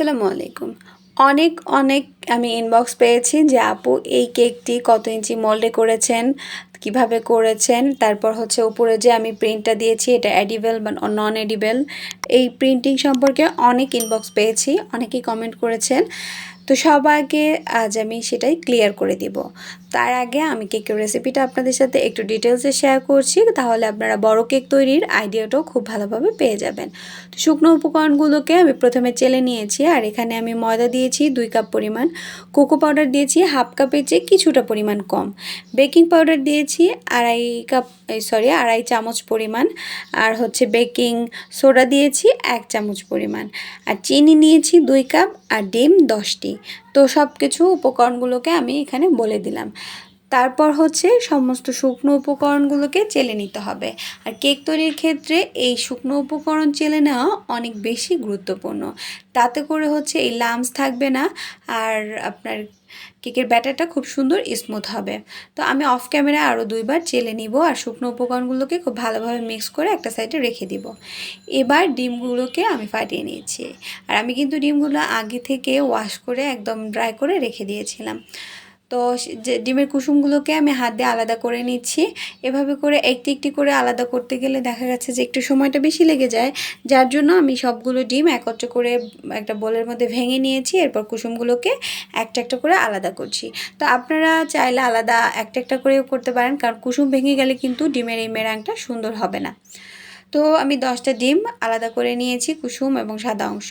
আসসালামু আলাইকুম। অনেক অনেক আমি ইনবক্স পেয়েছি যে, আপু, এই কেকটি কত ইঞ্চি মোল্ডে করেছেন? কীভাবে করেছেন? তারপর হচ্ছে উপরে যে, আমি প্রিন্টটা দিয়েছি, এটা অ্যাডিবেল বা নন এডিবেল এই প্রিন্টিং সম্পর্কে অনেক ইনবক্স পেয়েছি, অনেকেই কমেন্ট করেছেন। তো সবাইকে আজ আমি সেটাই ক্লিয়ার করে দিব। তার আগে আমি কেকের রেসিপিটা আপনাদের সাথে একটু ডিটেলসে শেয়ার করছি, তাহলে আপনারা বড় কেক তৈরির আইডিয়াটাও খুব ভালোভাবে পেয়ে যাবেন। তো শুকনো উপকরণগুলোকে আমি প্রথমে চেলে নিয়েছি, আর এখানে আমি ময়দা দিয়েছি দুই কাপ পরিমাণ কোকো পাউডার দিয়েছি হাফ কাপের চেয়ে কিছুটা পরিমাণ কম বেকিং পাউডার দিয়েছি আড়াই কাপ সরি আড়াই চামচ পরিমাণ, আর হচ্ছে বেকিং সোডা দিয়েছি এক চামচ পরিমাণ, আর চিনি নিয়েছি দুই কাপ আর ডিম দশটি। তো সব কিছু উপকরণগুলোকে আমি এখানে বলে দিলাম। তারপর হচ্ছে সমস্ত শুকনো উপকরণগুলোকে চেলে নিতে হবে। আর কেক তৈরির ক্ষেত্রে এই শুকনো উপকরণ চেলে নেওয়া অনেক বেশি গুরুত্বপূর্ণ। তাতে করে হচ্ছে এই লামস থাকবে না আর আপনার কেকের ব্যাটারটা খুব সুন্দর স্মুথ হবে। তো আমি অফ ক্যামেরা আরও দুইবার চেলে নিব আর শুকনো উপকরণগুলোকে খুব ভালোভাবে মিক্স করে একটা সাইডে রেখে দিব। এবার ডিমগুলোকে আমি ফাটিয়ে নিয়েছি। আর আমি কিন্তু ডিমগুলো আগে থেকে ওয়াশ করে একদম ড্রাই করে রেখে দিয়েছিলাম। তো যে ডিমের কুসুমগুলোকে আমি হাত দিয়ে আলাদা করে নিচ্ছি। এভাবে করে একটি একটি করে আলাদা করতে গেলে দেখা যাচ্ছে যে একটু সময়টা বেশি লেগে যায়। যার জন্য আমি সবগুলো ডিম একত্র করে একটা বোলের মধ্যে ভেঙে নিয়েছি, এরপর কুসুমগুলোকে একটা একটা করে আলাদা করছি। তো আপনারা চাইলে আলাদা একটা একটা করেও করতে পারেন, কারণ কুসুম ভেঙে গেলে কিন্তু ডিমের এই মেরাংটা সুন্দর হবে না। তো আমি দশটা ডিম আলাদা করে নিয়েছি, কুসুম এবং সাদা অংশ।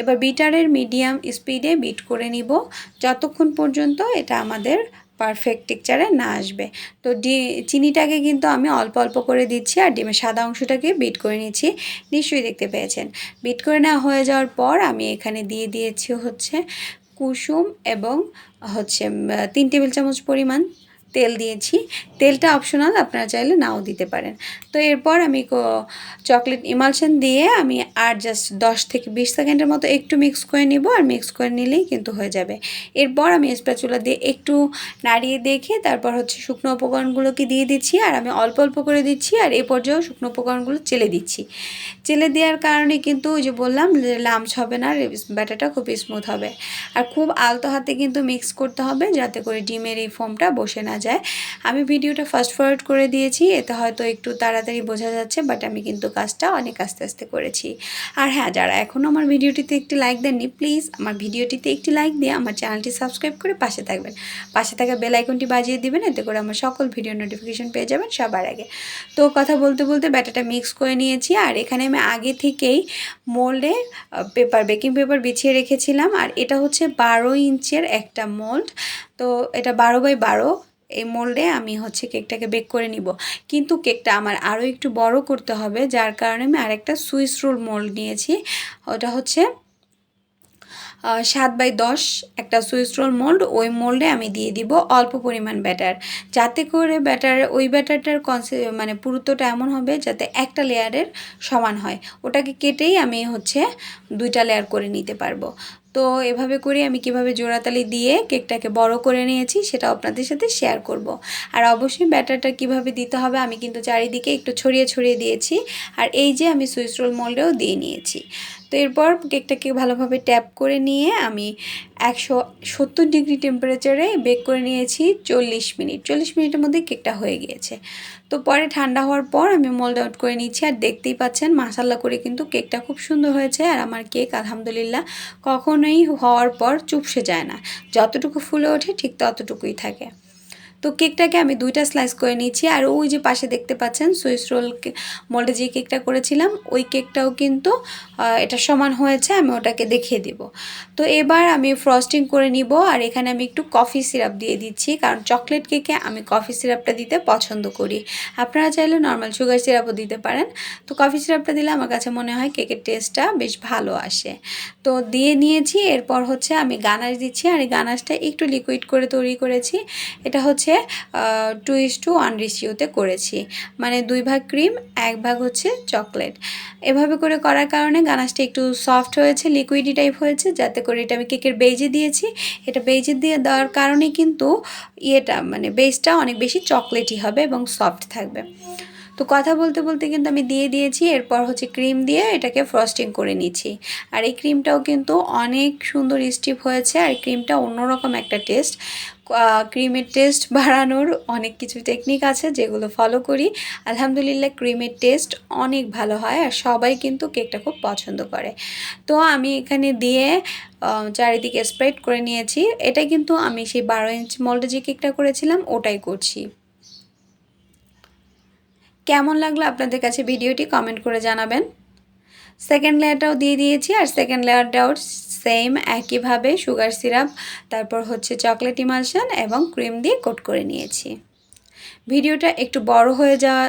এবার বিটারের মিডিয়াম স্পিডে বিট করে নিব। যতক্ষণ পর্যন্ত এটা আমাদের পারফেক্ট টেকচারে না আসবে। তো ডি, চিনিটাকে কিন্তু আমি অল্প অল্প করে দিচ্ছি আর ডিমের সাদা অংশটাকে বিট করে নিচ্ছি। নিশ্চয়ই দেখতে পেয়েছেন। বিট করে নেওয়া হয়ে যাওয়ার পর আমি এখানে দিয়ে দিয়েছি হচ্ছে কুসুম এবং হচ্ছে তিন টেবিল চামচ পরিমাণ তেল দিয়েছি। তেলটা অপশনাল আপনারা চাইলে নাও দিতে পারেন। তো এরপর আমি চকলেট ইমালশন দিয়ে আমি আর জাস্ট দশ থেকে বিশ সেকেন্ডের মতো একটু মিক্স করে নিব আর মিক্স করে নিলেই কিন্তু হয়ে যাবে। এরপর আমি স্প্যাচুলা দিয়ে একটু নাড়িয়ে দেখে তারপর হচ্ছে শুকনো উপকরণগুলোকে দিয়ে দিচ্ছি আর আমি অল্প অল্প করে দিচ্ছি আর এ পর্যায়েও শুকনো উপকরণগুলো চেলে দিচ্ছি। চেলে দেওয়ার কারণে কিন্তু ওই যে বললাম যে লামস হবে না ব্যাটারটা খুব স্মুথ হবে। আর খুব আলতো হাতে কিন্তু মিক্স করতে হবে যাতে করে ডিমের এই ফোমটা বসে না যায়। আমি ভিডিওটা ফাস্ট ফরওয়ার্ড করে দিয়েছি, এতে হয়তো একটু তাড়াতাড়ি বোঝা যাচ্ছে বাট আমি কিন্তু কাজটা অনেক আস্তে আস্তে করেছি। আর হ্যাঁ যারা এখনও আমার ভিডিওটিতে একটি লাইক দেননি প্লিজ আমার ভিডিওটিতে একটি লাইক দিয়ে আমার চ্যানেলটি সাবস্ক্রাইব করে পাশে থাকবেন। পাশে থাকা বেল আইকনটি বাজিয়ে দিবেন, এতে করে আমার সকল ভিডিও নোটিফিকেশন পেয়ে যাবেন সবার আগে। তো কথা বলতে বলতে ব্যাটাটা মিক্স করে নিয়েছি, আর এখানে আমি আগে থেকেই মোল্ডে পেপার বেকিং পেপার বিছিয়ে রেখেছিলাম, আর এটা হচ্ছে বারো ইঞ্চের একটা মোল্ড তো এটা বারো বাই বারো এই মোল্ডে আমি হচ্ছে কেকটাকে বেক করে নিব। কিন্তু কেকটা আমার আরও একটু বড় করতে হবে, যার কারণে আমি আরেকটা সুইস রোল মোল্ড নিয়েছি। ওটা হচ্ছে সাত বাই দশ একটা সুইস রোল মোল্ড। ওই মোল্ডে আমি দিয়ে দিব অল্প পরিমাণ ব্যাটার। যাতে করে ব্যাটার, ওই ব্যাটারটার কনসে মানে পুরুত্বটা এমন হবে যাতে একটা লেয়ারের সমান হয়। ওটাকে কেটেই আমি হচ্ছে দুইটা লেয়ার করে নিতে পারব। তো এভাবে করে আমি কীভাবে জোড়াতালি দিয়ে কেকটাকে বড় করে নিয়েছি সেটা আপনাদের সাথে শেয়ার করব। আর অবশ্যই ব্যাটারটা কীভাবে দিতে হবে আমি কিন্তু চারিদিকে একটু ছড়িয়ে ছড়িয়ে দিয়েছি আর এই যে আমি সুইস রোল মোল্ডেও দিয়ে নিয়েছি তো এরপর কেকটাকে ভালোভাবে ট্যাপ করে নিয়ে আমি একশো সত্তর ডিগ্রি টেম্পারেচারে বেক করে নিয়েছি চল্লিশ মিনিট। চল্লিশ মিনিটের মধ্যে কেকটা হয়ে গিয়েছে। তো পরে ঠান্ডা হওয়ার পর আমি মোল্ড আউট করে নিচ্ছি আর দেখতেই পাচ্ছেন মাসাল্লা করে কিন্তু কেকটা খুব সুন্দর হয়েছে আর আমার কেক আলহামদুলিল্লাহ, কখনোই হওয়ার পর চুপসে যায় না। যতটুকু ফুলে ওঠে ঠিক ততটুকুই থাকে। তো কেকটাকে আমি দুইটা স্লাইস করে নিয়েছি। আর ওই যে পাশে দেখতে পাচ্ছেন সুইস রোল মোল্ডে যে কেকটা করেছিলাম, ওই কেকটাও কিন্তু এটা সমান হয়েছে, আমি ওটাকে দেখিয়ে দিব। তো এবার আমি ফ্রস্টিং করে নিব, আর এখানে আমি একটু কফি সিরাপ দিয়ে দিচ্ছি, কারণ চকলেট কেকে আমি কফি সিরাপটা দিতে পছন্দ করি। আপনারা চাইলে নর্মাল সুগার সিরাপও দিতে পারেন। তো কফি সিরাপটা দিলে আমার কাছে মনে হয় কেকের টেস্টটা বেশ ভালো আসে। তো দিয়ে নিয়েছি, এরপর হচ্ছে আমি গানাশ দিচ্ছি, আর এই গানাশটা একটু লিকুইড করে তৈরি করেছি। এটা হচ্ছে হচ্ছে টু ইস টু ওয়ান রেশিওতে করেছি। মানে দুই ভাগ ক্রিম এক ভাগ হচ্ছে চকলেট এভাবে করে করার কারণে গানাসটা একটু সফট হয়েছে লিকুইডি টাইপ হয়েছে, যাতে করে এটা আমি কেকের বেজে দিয়েছি। এটা বেজে দিয়ে দেওয়ার কারণে কিন্তু ইয়েটা মানে বেসটা অনেক বেশি চকলেটই হবে এবং সফট থাকবে। তো কথা বলতে বলতে কিন্তু আমি দিয়ে দিয়েছি, এরপর হচ্ছে ক্রিম দিয়ে এটাকে ফ্রস্টিং করে নিচ্ছি। আর এই ক্রিমটাও কিন্তু অনেক সুন্দর স্টিপ হয়েছে, আর ক্রিমটা অন্যরকম একটা টেস্ট। ক্রিমের টেস্ট বাড়ানোর অনেক কিছু টেকনিক আছে যেগুলো ফলো করি। আলহামদুলিল্লাহ ক্রিমের টেস্ট অনেক ভালো হয়, আর সবাই কিন্তু কেকটা খুব পছন্দ করে। তো আমি এখানে দিয়ে চারিদিকে স্প্রেড করে নিয়েছি। এটা কিন্তু আমি সেই বারো ইঞ্চ মল্ডে যে কেকটা করেছিলাম, ওটাই করছি। কেমন লাগল আপনাদের কাছে ভিডিওটি কমেন্ট করে জানাবেন। সেকেন্ড লেয়ারটাও দিয়ে দিয়েছি আর সেকেন্ড লেয়ারটাও সেম একইভাবে সুগার সিরাপ তারপর হচ্ছে চকলেট ইমালশন এবং ক্রিম দিয়ে কোট করে নিয়েছি। ভিডিওটা একটু বড় হয়ে যাওয়া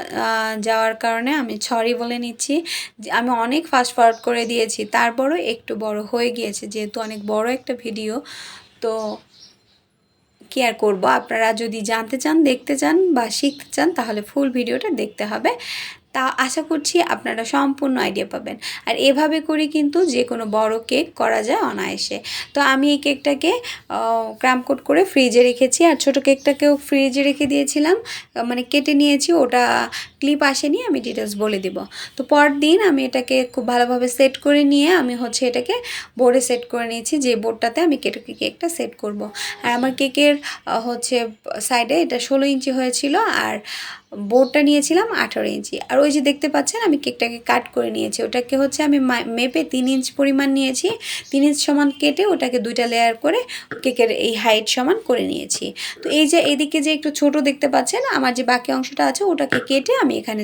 যাওয়ার কারণে আমি সরি বলে নিচ্ছি। আমি অনেক ফাস্ট ফরওয়ার্ড করে দিয়েছি, তারপরও একটু বড় হয়ে গিয়েছে, যেহেতু অনেক বড় একটা ভিডিও, তো কি করব। আপনারা যদি জানতে চান, দেখতে চান বা শিখতে চান, তাহলে ফুল ভিডিওটা দেখতে হবে। তা আশা করছি আপনারা সম্পূর্ণ আইডিয়া পাবেন। আর এভাবে করে কিন্তু যে কোনো বড় কেক করা যায় অনায়াসে। তো আমি এই কেকটাকে ক্রাম কোট করে ফ্রিজে রেখেছি। আর ছোট কেকটাকেও ফ্রিজে রেখে দিয়েছিলাম। মানে কেটে নিয়েছি। ওটা ক্লিপ আসেনি, আমি ডিটেলস বলে দিব। তো পরের দিন আমি এটাকে খুব ভালোভাবে সেট করে নিয়ে আমি হচ্ছে এটাকে বোর্ডে সেট করে নিয়েছি, যে বোর্ডটাতে আমি কেটে কেকটা সেট করব। আর আমার কেকের হচ্ছে সাইডে এটা ষোলো ইঞ্চি হয়েছিল, আর বোর্ডটা নিয়েছিলাম আঠারো ইঞ্চি। আর ওই যে দেখতে পাচ্ছেন, আমি কেকটাকে কাট করে নিয়েছি। ওটাকে হচ্ছে আমি মেপে তিন ইঞ্চ পরিমাণ নিয়েছি। তিন ইঞ্চ সমান কেটে ওটাকে দুইটা লেয়ার করে কেকের এই হাইট সমান করে নিয়েছি। তো এই যে এদিকে যে একটু ছোট দেখতে পাচ্ছেন, আমার যে বাকি অংশটা আছে, ওটাকে কেটে আমি এখানে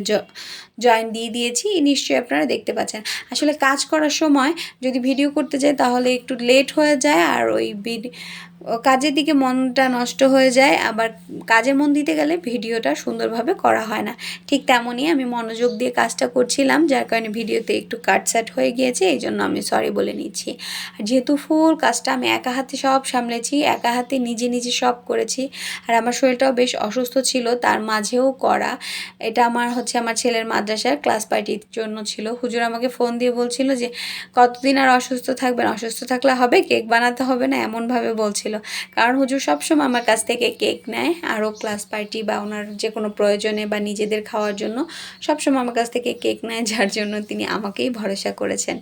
জয়েন দিয়ে দিয়েছি নিশ্চয়ই আপনারা দেখতে পাচ্ছেন। আসলে কাজ করার সময় যদি ভিডিও করতে যাই তাহলে একটু লেট হয়ে যায় আর ওই কাজের দিকে মনটা নষ্ট হয়ে যায়। আবার কাজে মন দিতে গেলে ভিডিওটা সুন্দরভাবে করা হয় না। ঠিক তেমনই আমি মনোযোগ দিয়ে কাজটা করছিলাম, যার কারণে ভিডিওতে একটু কাটসাট হয়ে গিয়েছে, এই জন্য আমি সরি বলে নিচ্ছি। আর যেহেতু ফুল কাজটা আমি একা হাতে সব সামলেছি, একা হাতে নিজে নিজে সব করেছি, আর আমার শরীরটাও বেশ অসুস্থ ছিল, তার মাঝেও করা। এটা আমার হচ্ছে আমার ছেলের মাদ্রাসার ক্লাস পার্টির জন্য ছিল। হুজুর আমাকে ফোন দিয়ে বলছিল যে, কতদিন আর অসুস্থ থাকবেন? অসুস্থ থাকলে হবে? কেক বানাতে হবে না? এমনভাবে বলছিল। কারণ হুজুর সবসময় আমার কাছ থেকে কেক নেয়। আরও ক্লাস পার্টি বা ওনার যে কোনো প্রয়োজনে বা নিজেদের খাওয়ার জন্য সবসময় আমার কাছ থেকে কেক নেয়, যার জন্য তিনি আমাকেই ভরসা করেছেন।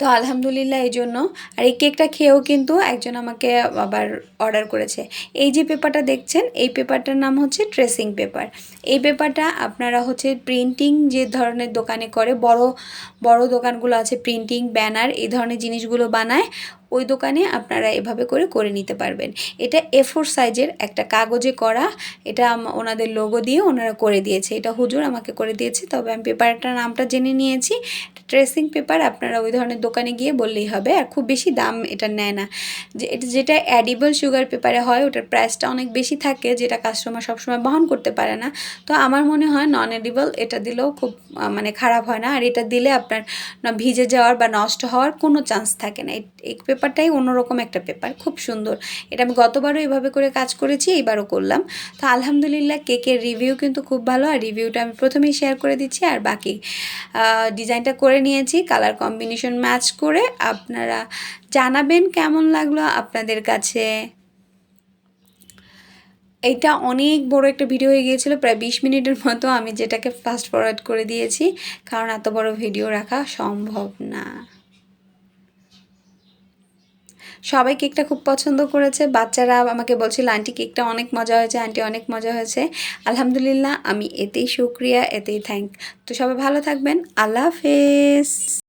তো আলহামদুলিল্লাহ এই জন্য। আর এই কেকটা খেয়েও কিন্তু একজন আমাকে আবার অর্ডার করেছে। এই যে পেপারটা দেখছেন, এই পেপারটার নাম হচ্ছে ট্রেসিং পেপার এই পেপারটা আপনারা হচ্ছে প্রিন্টিং যে ধরনের দোকানে করে, বড় বড় দোকানগুলো আছে প্রিন্টিং ব্যানার এই ধরনের জিনিসগুলো বানায়। ওই দোকানে আপনারা এভাবে করে করে নিতে পারবেন। এটা এ ফোর সাইজের একটা কাগজে করা, এটা ওনাদের লোগো দিয়ে ওনারা করে দিয়েছে। এটা হুজুর আমাকে করে দিয়েছে, তবে আমি পেপারটার নামটা জেনে নিয়েছি। ট্রেসিং পেপার আপনারা ওই ধরনের দোকানে গিয়ে বললেই হবে, আর খুব বেশি দাম এটা নেয় না। যে, এটা যেটা অ্যাডিবল সুগার পেপারে হয়, ওটার প্রাইসটা অনেক বেশি থাকে, যেটা কাস্টমার সবসময় বহন করতে পারে না। তো আমার মনে হয় নন এডিবল এটা দিলেও খুব মানে খারাপ হয় না। আর এটা দিলে আপনার ভিজে যাওয়ার বা নষ্ট হওয়ার কোনো চান্স থাকে না। এই পেপারটাই অন্যরকম একটা পেপার খুব সুন্দর। এটা আমি গতবারও এভাবে করে কাজ করেছি, এইবারও করলাম। তো আলহামদুলিল্লাহ কেকের রিভিউ কিন্তু খুব ভালো, আর রিভিউটা আমি প্রথমেই শেয়ার করে দিচ্ছি, আর বাকি ডিজাইনটা করে নিয়েছি কালার কম্বিনেশন ম্যাচ করে আপনারা জানাবেন কেমন লাগল আপনাদের কাছে। এটা অনেক বড় একটা ভিডিও হয়ে গিয়েছিল, প্রায় বিশ মিনিটের মতো আমি যেটাকে ফাস্ট ফরওয়ার্ড করে দিয়েছি, কারণ এত বড় ভিডিও রাখা সম্ভব না। সবাই কেকটা খুব পছন্দ করেছে। বাচ্চারা আমাকে বলছিল, আন্টি, কেকটা অনেক মজা হয়েছে, আন্টি, অনেক মজা হয়েছে। আলহামদুলিল্লাহ, আমি এতেই সুক্রিয়া এতেই থ্যাংক তো সবাই ভালো থাকবেন। আল্লাহ হাফেজ।